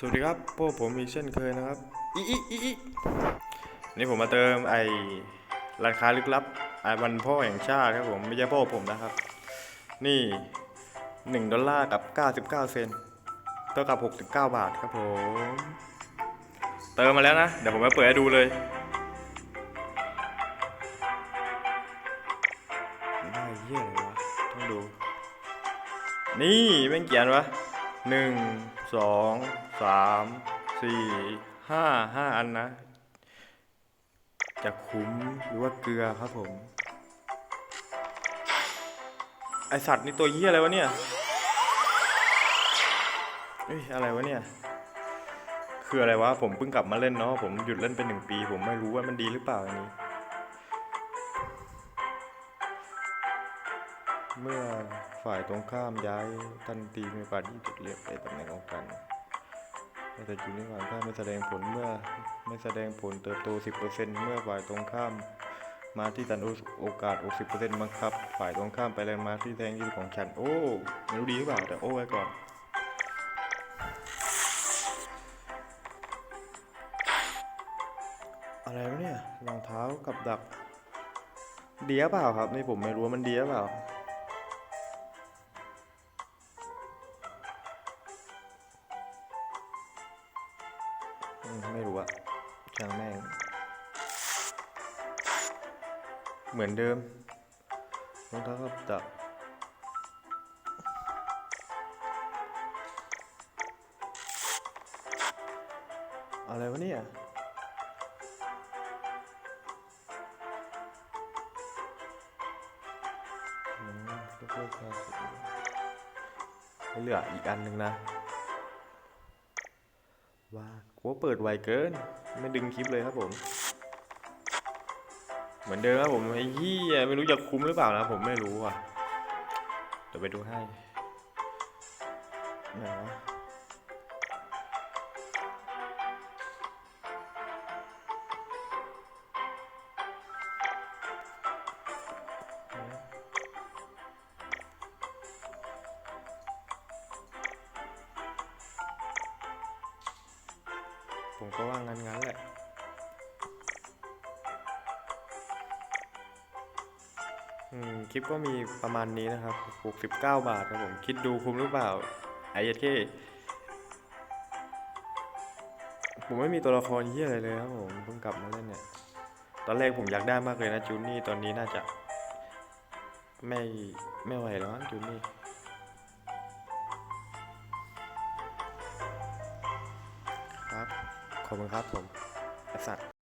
สวัสดีครับพวกผมอีกเช่นเคยนะครับอีอีอีอีนี่ผมมาเติมไอร้านค้าลึกลับไอวันพ่อแห่งชาติครับผมไม่ใช่พ่อผมนะครับ นี่1ดอลลาร์กับ 99 เซนต์เท่ากับ 69 บาทครับผม เติมมาแล้วนะ เดี๋ยวผมมาเปิดให้ดูเลยได้เยี่ยอะไรวะ ต้องดู นี่แม่งเขียนวะ หนึ่งสองสามสี่ห้าห้าอันนะ จะคุ้มหรือว่าเกลือครับผม ไอสัตว์นี่ตัวเหี้ยอะไรวะเนี่ยเอ้ยอะไรวะเนี่ยคืออะไรวะผมเพิ่งกลับมาเล่นเนาะผมหยุดเล่นไปหนึ่งปี ผมไม่รู้ว่ามันดีหรือเปล่าอันนี้ เมื่อฝ่ายตรงข้ามย้ายทันทีมีโอกาสที่จะเรียกไปตำแหน่งของกันแต่อยู่ในฝ่ายข้ามไม่แสดงผลเมื่อไม่แสดงผลเติบโต 10%เมื่อฝ่ายตรงข้ามมาที่ตันโอกาส 60%บังคับ ฝ่ายตรงข้ามไปแรงมาที่แทงที่ของฉัน โอ้ไม่รู้ดีหรือเปล่าแต่โอ้ไว้ก่อนอะไรวะเนี่ยรองเท้ากับดัก เดียเปล่าครับ นี่ผมไม่รู้ว่ามันเดียเปล่า ไม่รู้อะช่างแม่ง เหมือนเดิมรองเท้ากับดักอะไรวะเนี่ยอืมก็เพิ่มความสุขไม่เหลืออีกอันหนึ่งนะ ว่ากูว่าเปิดไวเกิน ไม่ดึงคลิปเลยครับผม เหมือนเดิมครับผมไอ้ยี่ไม่รู้จะคุ้มหรือเปล่านะผมไม่รู้อะเดี๋ยวไปดูให้ไหนวะ ผมก็ว่างั้นงั้นแหละคลิปก็มีประมาณนี้นะครับ 69 บาทครับผม คิดดูคุ้มหรือเปล่า ไอ้เหี้ยเคผมไม่มีตัวละครเฮียอะไรเลยครับผม เพิ่งกลับมาเล่นเนี่ย ตอนแรกผมอยากได้มากเลยนะจูนี่ ตอนนี้น่าจะ ไม่ไม่ไหวแล้วจูนี่ ขอบคุณครับผมไอสัตว์